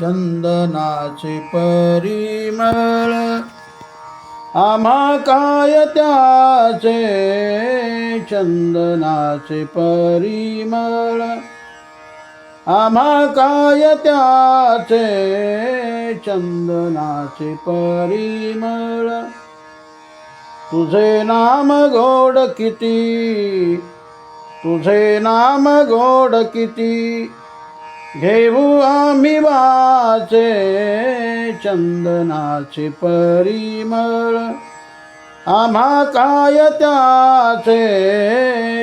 चंदनाचे परिमळ आम्हा काय त्याचे? चंदनाचे परिमळ आम्हा काय त्याचे? चंदनाचे परिमळ. तुझे नाम गोड किती? तुझे नाम गोड किती? घेऊ आम्ही वाचे चंदनाचे परिमळ. आम्हा काय त्याचे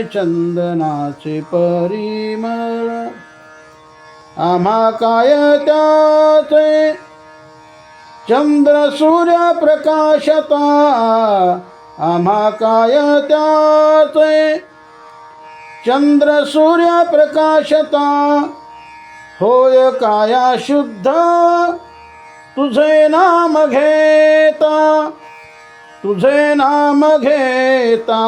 चंदनाचे परिमळ? आम्हा काय त्याचे? चंद्र सूर्य प्रकाशता. आम्हा काय त्याचे? चंद्र सूर्य प्रकाशता. होय काया शुद्ध. तुझे नाम घेता. तुझे नाम घेता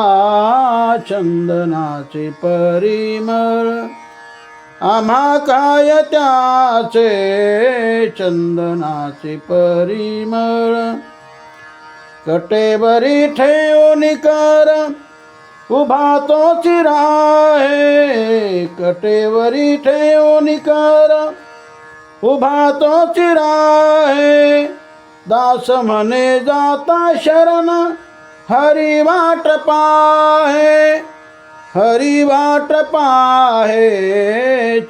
चंदनाचे परिमळ. आम्हा काय त्याचे चंदनाचे परिमळ? कटेवरी ठेवून कर उभा तो चिराहे कटेवरी ठेव कर उभा तो चिराहे दास म्हणे जाता शरण। हरी वाट पाहे हरी वाट पाहे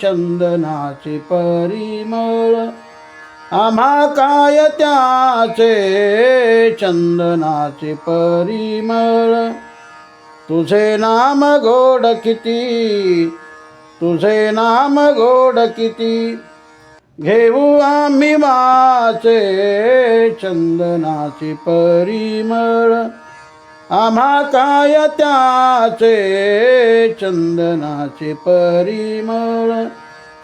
चंदनाचे परिमळ आम्हा काय त्याचे चंदनाचे परिमळ तुझे नाम गोड किती? तुझे नाम गोड किती? घेऊ आम्ही वाचे चंदनाचे परिमळ. आम्हा काय त्याचे चंदनाचे परिमळ?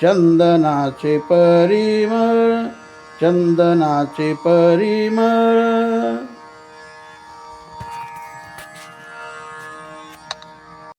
चंदनाचे परिमळ चंदनाचे परिमळ.